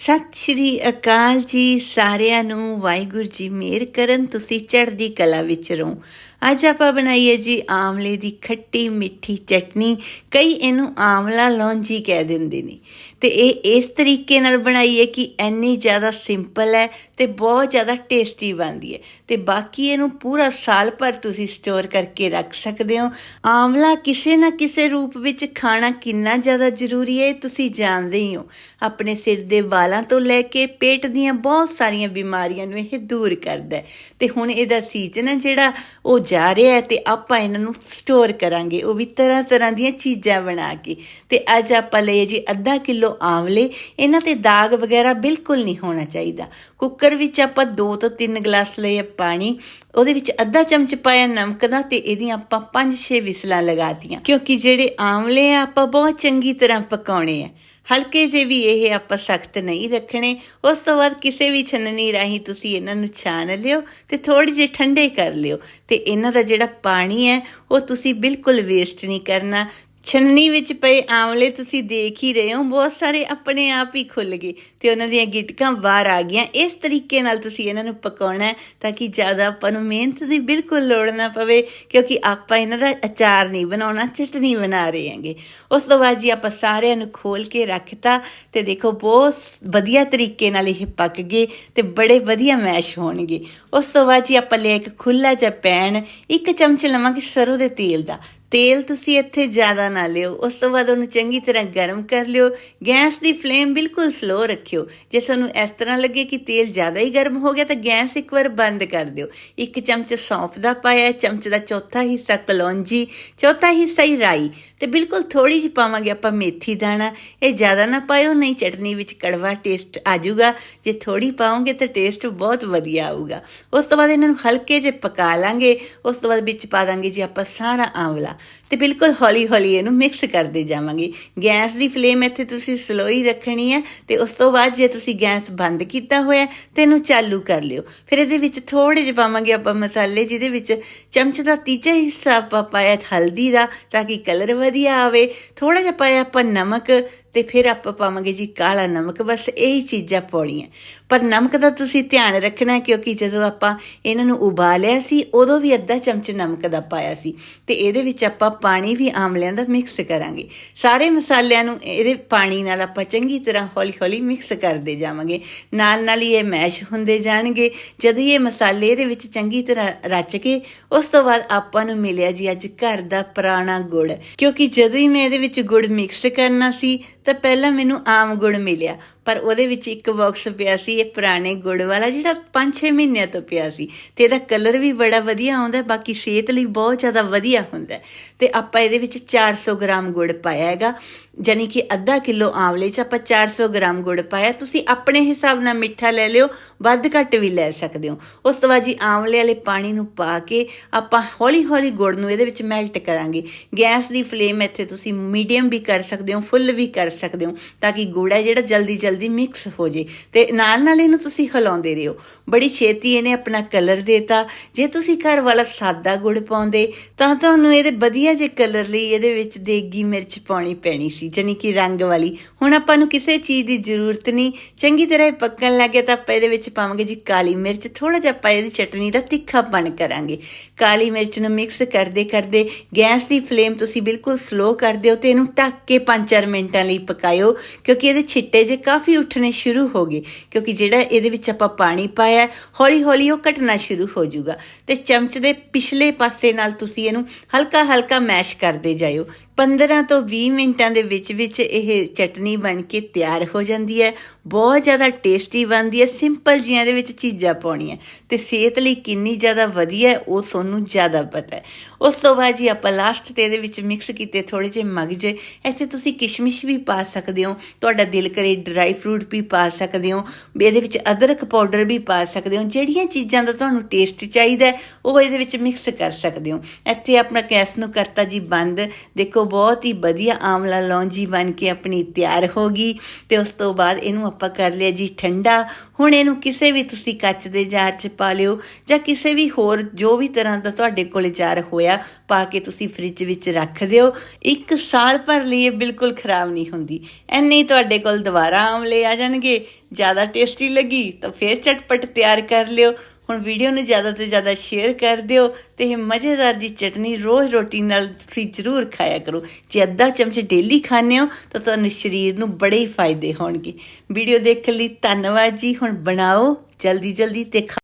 ਸਤਿ ਸ਼੍ਰੀ ਅਕਾਲ ਜੀ ਸਾਰਿਆਂ ਨੂੰ। ਵਾਹਿਗੁਰੂ ਜੀ ਮਿਹਰ ਕਰਨ। ਤੁਸੀਂ ਚੜ੍ਹਦੀ ਕਲਾ ਵਿੱਚ ਰਹੋ। ਅੱਜ ਆਪਾਂ ਬਣਾਈਏ ਜੀ ਆਮਲੇ ਦੀ ਖੱਟੀ ਮਿੱਠੀ ਚਟਨੀ। ਕਈ ਇਹਨੂੰ ਆਮਲਾ ਲੌਂਜੀ ਕਹਿ ਦਿੰਦੇ ਨੇ। ਤੇ ਇਹ ਇਸ ਤਰੀਕੇ ਨਾਲ ਬਣਾਈ ਹੈ ਕਿ ਇੰਨੀ ਜ਼ਿਆਦਾ ਸਿੰਪਲ ਹੈ ਤੇ ਬਹੁਤ ਜ਼ਿਆਦਾ ਟੇਸਟੀ ਬਣਦੀ ਹੈ। ਤੇ ਬਾਕੀ ਇਹਨੂੰ ਪੂਰਾ ਸਾਲ ਭਰ ਤੁਸੀਂ ਸਟੋਰ ਕਰਕੇ ਰੱਖ ਸਕਦੇ ਹੋ। ਆਮਲਾ ਕਿਸੇ ਨਾ ਕਿਸੇ ਰੂਪ ਵਿੱਚ ਖਾਣਾ ਕਿੰਨਾ ਜ਼ਿਆਦਾ ਜ਼ਰੂਰੀ ਹੈ, ਇਹ ਤੁਸੀਂ ਜਾਣਦੇ ਹੀ ਹੋ। ਆਪਣੇ ਸਿਰ ਦੇ ਵਾਲਾਂ ਤੋਂ ਲੈ ਕੇ ਪੇਟ ਦੀਆਂ ਬਹੁਤ ਸਾਰੀਆਂ ਬਿਮਾਰੀਆਂ ਨੂੰ ਇਹ ਦੂਰ ਕਰਦਾ ਹੈ। ਤੇ ਹੁਣ ਇਹਦਾ ਸੀਜ਼ਨ ਹੈ ਜਿਹੜਾ ਉਹ ਜਾ ਰਿਹਾ ਹੈ ਤੇ ਆਪਾਂ ਇਹਨਾਂ ਨੂੰ ਸਟੋਰ ਕਰਾਂਗੇ। ਉਹ ਵੀ ਤਰ੍ਹਾਂ ਤਰ੍ਹਾਂ ਦੀਆਂ ਚੀਜ਼ਾਂ ਬਣਾ ਕੇ। ਤੇ ਅੱਜ ਆਪਾਂ ਲਏ ਜੀ ਅੱਧਾ ਕਿਲੋ ਆਵਲੇ, ਇਹਨਾਂ ਤੇ ਦਾਗ ਵਗੈਰਾ ਬਿਲਕੁਲ ਨਹੀਂ ਹੋਣਾ ਚਾਹੀਦਾ। ਕੁੱਕਰ ਵਿੱਚ ਆਪਾਂ 2 ਤੋਂ 3 ਗਲਾਸ ਲਏ ਪਾਣੀ, ਉਹਦੇ ਵਿੱਚ ਅੱਧਾ ਚਮਚ ਪਾਇਆ ਨਮਕ ਦਾ ਤੇ ਇਹਦੀਆਂ ਆਪਾਂ 5-6 ਵਿਸਲਾਂ ਲਗਾਤੀਆਂ ਕਿਉਂਕਿ ਜਿਹੜੇ ਆਵਲੇ ਆ, ਆਪਾਂ ਬਹੁਤ ਚੰਗੀ ਤਰ੍ਹਾਂ ਪਕਾਉਣੇ ਆ। ਹਲਕੇ ਜੇ ਵੀ ਇਹ ਆਪਾਂ ਸਖਤ ਨਹੀਂ ਰੱਖਣੇ। ਉਸ ਤੋਂ ਬਾਅਦ ਕਿਸੇ ਵੀ ਛੰਨਣੀ ਰਾਹੀਂ ਤੁਸੀਂ ਇਹਨਾਂ ਨੂੰ ਛਾਣ ਲਿਓ ਤੇ ਥੋੜੀ ਜਿਹੀ ਠੰਡੇ ਕਰ ਲਿਓ। ਤੇ ਇਹਨਾਂ ਦਾ ਜਿਹੜਾ ਪਾਣੀ ਹੈ, ਉਹ ਤੁਸੀਂ ਬਿਲਕੁਲ ਵੇਸਟ ਨਹੀਂ ਕਰਨਾ। ਛੰਨੀ ਵਿੱਚ ਪਏ ਆਮਲੇ ਤੁਸੀਂ ਦੇਖ ਹੀ ਰਹੇ ਹੋ, ਬਹੁਤ ਸਾਰੇ ਆਪਣੇ ਆਪ ਹੀ ਖੁੱਲ ਗਏ ਤੇ ਉਹਨਾਂ ਦੀਆਂ ਗਿਟਕਾਂ ਬਾਹਰ ਆ ਗਈਆਂ। ਇਸ ਤਰੀਕੇ ਨਾਲ ਤੁਸੀਂ ਇਹਨਾਂ ਨੂੰ ਪਕਾਉਣਾ ਤਾਂ ਕਿ ਜ਼ਿਆਦਾ ਆਪਾਂ ਨੂੰ ਮਿਹਨਤ ਦੀ ਬਿਲਕੁਲ ਲੋੜ ਨਾ ਪਵੇ, ਕਿਉਂਕਿ ਆਪਾਂ ਇਹਨਾਂ ਦਾ ਅਚਾਰ ਨਹੀਂ ਬਣਾਉਣਾ, ਚਟਨੀ ਬਣਾ ਰਹੇ ਹਾਂਗੇ। ਉਸ ਤੋਂ ਬਾਅਦ ਜੀ ਆਪਾਂ ਸਾਰਿਆਂ ਨੂੰ ਖੋਲ ਕੇ ਰੱਖਤਾ ਤੇ ਦੇਖੋ ਬਹੁਤ ਵਧੀਆ ਤਰੀਕੇ ਨਾਲ ਇਹ ਪੱਕ ਗਏ ਤੇ ਬੜੇ ਵਧੀਆ ਮੈਸ਼ ਹੋਣਗੇ। ਉਸ ਤੋਂ ਬਾਅਦ ਜੀ ਆਪਾਂ ਲੈ ਇੱਕ ਖੁੱਲਾ ਜਿਹਾ ਪੈਨ, ਇੱਕ ਚਮਚ ਲਵਾਂਗੇ ਸਰੋਂ ਦੇ ਤੇਲ ਦਾ। ਤੇਲ ਤੁਸੀਂ ਇੱਥੇ ਜ਼ਿਆਦਾ ਨਾ ਲਿਓ, ਉਸ ਤੋਂ ਬਾਅਦ ਉਹਨੂੰ ਚੰਗੀ ਤਰ੍ਹਾਂ ਗਰਮ ਕਰ ਲਿਓ। ਗੈਸ ਦੀ ਫਲੇਮ ਬਿਲਕੁਲ ਸਲੋ ਰੱਖਿਓ। ਜੇ ਤੁਹਾਨੂੰ ਇਸ ਤਰ੍ਹਾਂ ਲੱਗੇ ਕਿ ਤੇਲ ਜ਼ਿਆਦਾ ਹੀ ਗਰਮ ਹੋ ਗਿਆ, ਤਾਂ ਗੈਸ ਇੱਕ ਵਾਰ ਬੰਦ ਕਰ ਦਿਓ। ਇੱਕ ਚਮਚ ਸੌਂਫ ਦਾ ਪਾਇਆ, ਚਮਚ ਦਾ ਚੌਥਾ ਹਿੱਸਾ ਕਲੌਂਜੀ, ਚੌਥਾ ਹਿੱਸਾ ਹੀ ਰਾਈ। ਤੇ ਬਿਲਕੁਲ ਥੋੜੀ ਜਿਹੀ ਪਾਵਾਂਗੇ ਆਪਾਂ ਮੇਥੀ ਦਾਣਾ। ਇਹ ਜ਼ਿਆਦਾ ਨਾ ਪਾਇਓ, ਨਹੀਂ ਚਟਨੀ ਵਿੱਚ ਕੜਵਾ ਟੇਸਟ ਆ ਜਾਊਗਾ ਜੇ ਥੋੜੀ ਪਾਓਗੇ, ਤਾਂ ਟੇਸਟ ਬਹੁਤ ਵਧੀਆ ਆਊਗਾ। ਉਸ ਤੋਂ ਬਾਅਦ ਇਹਨਾਂ ਨੂੰ ਹਲਕੇ ਜਿਹੇ ਪਕਾ ਲਾਂਗੇ। ਉਸ ਤੋਂ ਬਾਅਦ ਵਿੱਚ ਪਾ ਦਾਂਗੇ ਜੀ ਆਪਾਂ ਸਾਰਾ ਆਂਵਲਾ। ਤੇ ਬਿਲਕੁਲ ਹੌਲੀ ਹੌਲੀ ਇਹਨੂੰ ਮਿਕਸ ਕਰਦੇ ਜਾਵਾਂਗੇ। ਗੈਸ ਦੀ ਫਲੇਮ ਇੱਥੇ ਤੁਸੀਂ ਸਲੋ ਹੀ ਰੱਖਣੀ ਹੈ ਤੇ ਉਸ ਤੋਂ ਬਾਅਦ ਜੇ ਤੁਸੀਂ ਗੈਸ ਬੰਦ ਕੀਤਾ ਹੋਇਆ ਤੇ ਇਹਨੂੰ ਚਾਲੂ ਕਰ ਲਿਓ। ਫਿਰ ਇਹਦੇ ਵਿੱਚ ਥੋੜੇ ਜਿਹਾ ਪਾਵਾਂਗੇ ਆਪਾਂ ਮਸਾਲੇ, ਜਿਹਦੇ ਵਿੱਚ ਚਮਚ ਦਾ ਤੀਜਾ ਹਿੱਸਾ ਆਪਾਂ ਪਾਇਆ ਹਲਦੀ ਦਾ, ਤਾਂ ਕਿ ਕਲਰ ਵਧੀਆ ਆਵੇ। ਥੋੜਾ ਜਿਹਾ ਪਾਇਆ ਆਪਾਂ ਨਮਕ ਤੇ ਫਿਰ ਆਪਾਂ ਪਾਵਾਂਗੇ ਜੀ ਕਾਲਾ ਨਮਕ, ਬਸ ਇਹੀ ਚੀਜ਼ਾਂ ਪਾਉਣੀਆਂ। ਪਰ ਨਮਕ ਦਾ ਤੁਸੀਂ ਧਿਆਨ ਰੱਖਣਾ ਕਿਉਂਕਿ ਜਦੋਂ ਆਪਾਂ ਇਹਨਾਂ ਨੂੰ ਉਬਾਲਿਆ ਸੀ, ਉਦੋਂ ਵੀ ਅੱਧਾ ਚਮਚ ਨਮਕ ਦਾ ਪਾਇਆ ਸੀ। ਤੇ ਇਹਦੇ ਵਿੱਚ ਆਪਾਂ ਪਾਣੀ ਵੀ ਆਮਲਿਆਂ ਦਾ ਮਿਕਸ ਕਰਾਂਗੇ। ਸਾਰੇ ਮਸਾਲਿਆਂ ਨੂੰ ਇਹਦੇ ਪਾਣੀ ਨਾਲ ਆਪਾਂ ਚੰਗੀ ਤਰ੍ਹਾਂ ਹੌਲੀ-ਹੌਲੀ ਮਿਕਸ ਕਰਦੇ ਜਾਵਾਂਗੇ। ਨਾਲ ਨਾਲ ਹੀ ਇਹ ਮੈਸ਼ ਹੁੰਦੇ ਜਾਣਗੇ। ਜਦੋਂ ਇਹ ਮਸਾਲੇ ਇਹਦੇ ਵਿੱਚ ਚੰਗੀ ਤਰ੍ਹਾਂ ਰਚ ਕੇ, ਉਸ ਤੋਂ ਬਾਅਦ ਆਪਾਂ ਨੂੰ ਮਿਲਿਆ ਜੀ ਅੱਜ ਘਰ ਦਾ ਪੁਰਾਣਾ ਗੁੜ। ਕਿਉਂਕਿ ਜਦੋਂ ਹੀ ਮੈਂ ਇਹਦੇ ਵਿੱਚ ਗੁੜ ਮਿਕਸ ਕਰਨਾ ਸੀ ਤਾਂ ਪਹਿਲਾਂ ਮੈਨੂੰ ਆਮ ਗੁੜ ਮਿਲਿਆ, ਪਰ ਉਹਦੇ ਵਿੱਚ ਇੱਕ ਬਾਕਸ ਪਿਆ ਸੀ, ਇਹ ਪੁਰਾਣੇ ਗੁੜ ਵਾਲਾ, ਜਿਹੜਾ 5-6 ਮਹੀਨਿਆਂ ਤੋਂ ਪਿਆ ਸੀ। ਤੇ ਇਹਦਾ ਕਲਰ ਵੀ ਬੜਾ ਵਧੀਆ ਆਉਂਦਾ, ਬਾਕੀ ਸਿਹਤ ਲਈ ਬਹੁਤ ਜ਼ਿਆਦਾ ਵਧੀਆ ਹੁੰਦਾ। ਤੇ ਆਪਾਂ ਇਹਦੇ ਵਿੱਚ 400 ਗ੍ਰਾਮ ਗੁੜ ਪਾਇਆ ਹੈਗਾ। ਜਾਨੀ ਕਿ ਅੱਧਾ ਕਿਲੋ ਆਂਵਲੇ 'ਚ ਆਪਾਂ 400 ਗ੍ਰਾਮ ਗੁੜ ਪਾਇਆ, ਤੁਸੀਂ ਆਪਣੇ ਹਿਸਾਬ ਨਾਲ ਮਿੱਠਾ ਲੈ ਲਿਓ, ਵੱਧ ਘੱਟ ਵੀ ਲੈ ਸਕਦੇ ਹੋ। ਉਸ ਤੋਂ ਬਾਅਦ ਜੀ ਆਂਵਲੇ ਵਾਲੇ ਪਾਣੀ ਨੂੰ ਪਾ ਕੇ ਆਪਾਂ ਹੌਲੀ-ਹੌਲੀ ਗੁੜ ਨੂੰ ਇਹਦੇ ਵਿੱਚ ਮੈਲਟ ਕਰਾਂਗੇ। ਗੈਸ ਦੀ ਫਲੇਮ ਇੱਥੇ ਤੁਸੀਂ ਮੀਡੀਅਮ ਵੀ ਕਰ ਸਕਦੇ ਹੋ, ਫੁੱਲ ਵੀ ਕਰ ਸਕਦੇ ਹੋ, ਤਾਂ ਕਿ ਗੁੜ ਹੈ ਜਿਹੜਾ ਜਲਦੀ ਜਲਦੀ ਮਿਕਸ ਹੋ ਜੇ। ਤੇ ਨਾਲ ਨਾਲ ਇਹਨੂੰ ਤੁਸੀਂ ਹਿਲਾਉਂਦੇ ਰਹੋ। ਬੜੀ ਛੇਤੀ ਇਹਨੇ ਆਪਣਾ ਕਲਰ ਦੇਤਾ। ਜੇ ਤੁਸੀਂ ਘਰ ਵਾਲਾ ਸਾਦਾ ਗੁੜ ਪਾਉਂਦੇ, ਤਾਂ ਤੁਹਾਨੂੰ ਇਹਦੇ ਵਧੀਆ ਜੇ ਕਲਰ ਲਈ ਇਹਦੇ ਵਿੱਚ ਦੇਗੀ ਮਿਰਚ ਪਾਉਣੀ ਪੈਣੀ ਸੀ। ਜਾਨੀ ਕਿ ਰੰਗ ਵਾਲੀ। ਹੁਣ ਆਪਾਂ ਨੂੰ ਕਿਸੇ ਚੀਜ਼ ਦੀ ਜ਼ਰੂਰਤ ਨਹੀਂ। ਚੰਗੀ ਤਰ੍ਹਾਂ ਪੱਕਣ ਲੱਗ ਗਿਆ ਤਾਂ ਆਪਾਂ ਇਹਦੇ ਵਿੱਚ ਪਾਵਾਂਗੇ ਜੀ ਕਾਲੀ ਮਿਰਚ। ਥੋੜਾ ਜਿਹਾ ਆਪਾਂ ਇਹਦੀ ਚਟਨੀ ਦਾ ਤਿੱਖਾਪਣ ਕਰਾਂਗੇ। ਕਾਲੀ ਮਿਰਚ ਨੂੰ ਮਿਕਸ ਕਰਦੇ ਕਰਦੇ ਗੈਸ ਦੀ ਫਲੇਮ ਤੁਸੀਂ ਬਿਲਕੁਲ ਸਲੋ ਕਰ ਦਿਓ ਤੇ ਇਹਨੂੰ ਢੱਕ ਕੇ 5-4 ਮਿੰਟਾਂ ਲਈ ਪਕਾਇਓ, ਕਿਉਂਕਿ ਇਹਦੇ ਛਿੱਟੇ ਜੇ ਕਾਫੀ ਉੱਠਣੇ ਸ਼ੁਰੂ ਹੋ ਗਏ, ਕਿਉਂਕਿ ਜਿਹੜਾ ਇਹਦੇ ਵਿੱਚ ਆਪਾਂ ਪਾਣੀ ਪਾਇਆ ਹੌਲੀ ਹੌਲੀ ਉਹ ਘਟਣਾ ਸ਼ੁਰੂ ਹੋ ਜਾਊਗਾ। ਤੇ ਚਮਚ ਦੇ ਪਿਛਲੇ ਪਾਸੇ ਨਾਲ ਤੁਸੀਂ ਇਹਨੂੰ ਹਲਕਾ ਹਲਕਾ ਮੈਸ਼ ਕਰਦੇ ਜਾਇਓ 15 ਤੋਂ 20 ਮਿੰਟਾਂ ਦੇ ਵਿੱਚ ਵਿੱਚ ਇਹ ਚਟਨੀ ਬਣ ਕੇ ਤਿਆਰ ਹੋ ਜਾਂਦੀ ਹੈ। ਬਹੁਤ ਜ਼ਿਆਦਾ ਟੇਸਟੀ ਬਣਦੀ ਹੈ। ਸਿੰਪਲ ਜੀਆਂ ਦੇ ਵਿੱਚ ਚੀਜ਼ਾਂ ਪਾਉਣੀਆਂ। ਤੇ ਸਿਹਤ ਲਈ ਕਿੰਨੀ ਜ਼ਿਆਦਾ ਵਧੀਆ ਹੈ, ਉਹ ਤੁਹਾਨੂੰ ਜ਼ਿਆਦਾ ਪਤਾ ਹੈ। ਉਸ ਤੋਂ ਬਾਅਦ ਜੀ ਆਪਾਂ ਲਾਸਟ ਤੇ ਇਹਦੇ ਵਿੱਚ ਮਿਕਸ ਕੀਤੇ ਥੋੜੇ ਜਿਹੇ ਮਗਜ ਇੱਥੇ ਤੁਸੀਂ ਕਿਸ਼ਮਿਸ਼ ਵੀ ਪਾ ਸਕਦੇ ਹੋ। ਤੁਹਾਡਾ ਦਿਲ ਕਰੇ ਡਰਾਈ ਫਰੂਟ ਵੀ ਪਾ ਸਕਦੇ ਹੋ। ਇਹਦੇ ਵਿੱਚ ਅਦਰਕ ਪਾਊਡਰ ਵੀ ਪਾ ਸਕਦੇ ਹੋ। ਜਿਹੜੀਆਂ ਚੀਜ਼ਾਂ ਦਾ ਤੁਹਾਨੂੰ ਟੇਸਟ ਚਾਹੀਦਾ ਉਹ ਇਹਦੇ ਵਿੱਚ ਮਿਕਸ ਕਰ ਸਕਦੇ ਹੋ। ਇੱਥੇ ਆਪਣਾ ਗੈਸ ਨੂੰ ਕਰਤਾ ਜੀ ਬੰਦ। ਦੇਖੋ ਬਹੁਤ ਹੀ ਵਧੀਆ ਆਮਲਾ ਲੌਂਜੀ ਬਣ ਕੇ ਆਪਣੀ ਤਿਆਰ ਹੋ ਗਈ ਤੇ ਉਸ ਤੋਂ ਬਾਅਦ ਇਹਨੂੰ ਆਪਾਂ ਕਰ ਲਿਆ ਜੀ ਠੰਡਾ। ਹੁਣ ਇਹਨੂੰ ਕਿਸੇ ਵੀ ਤੁਸੀਂ ਕੱਚ ਦੇ ਜਾਰ 'ਚ ਪਾ ਲਿਓ ਜਾਂ ਕਿਸੇ ਵੀ ਹੋਰ ਜੋ ਵੀ ਤਰ੍ਹਾਂ ਦਾ ਤੁਹਾਡੇ ਕੋਲ ਜਾਰ ਹੋਇਆ, ਪਾ ਕੇ ਤੁਸੀਂ ਫ੍ਰਿਜ ਵਿੱਚ ਰੱਖ ਦਿਓ। ਇੱਕ ਸਾਲ ਭਰ ਲਈ ਇਹ ਬਿਲਕੁਲ ਖਰਾਬ ਨਹੀਂ ਹੁੰਦੀ। ਐਨੇ ਤੁਹਾਡੇ ਕੋਲ ਦੁਬਾਰਾ ਆਮਲੇ ਆ ਜਾਣਗੇ। ਜ਼ਿਆਦਾ ਟੇਸਟੀ ਲੱਗੀ ਤਾਂ ਫੇਰ ਚਟਪਟ ਤਿਆਰ ਕਰ ਲਿਓ। ਹੁਣ ਵੀਡੀਓ ਨੂੰ ਜ਼ਿਆਦਾ ਤੋਂ ਜ਼ਿਆਦਾ ਸ਼ੇਅਰ ਕਰ ਦਿਓ ਤੇ ਇਹ ਮਜ਼ੇਦਾਰ ਜੀ ਚਟਨੀ ਰੋਜ਼ ਰੋਟੀ ਨਾਲ ਤੁਸੀਂ ਜ਼ਰੂਰ ਖਾਇਆ ਕਰੋ। ਜੇ ਅੱਧਾ ਚਮਚ ਡੇਲੀ ਖਾਣੇ ਹੋ, ਤਾਂ ਤੁਹਾਨੂੰ ਸਰੀਰ ਨੂੰ ਬੜੇ ਹੀ ਫਾਇਦੇ ਹੋਣਗੇ। ਵੀਡੀਓ ਦੇਖਣ ਲਈ ਧੰਨਵਾਦ ਜੀ। ਹੁਣ ਬਣਾਓ ਜਲਦੀ ਜਲਦੀ ਤੇ ਖਾ-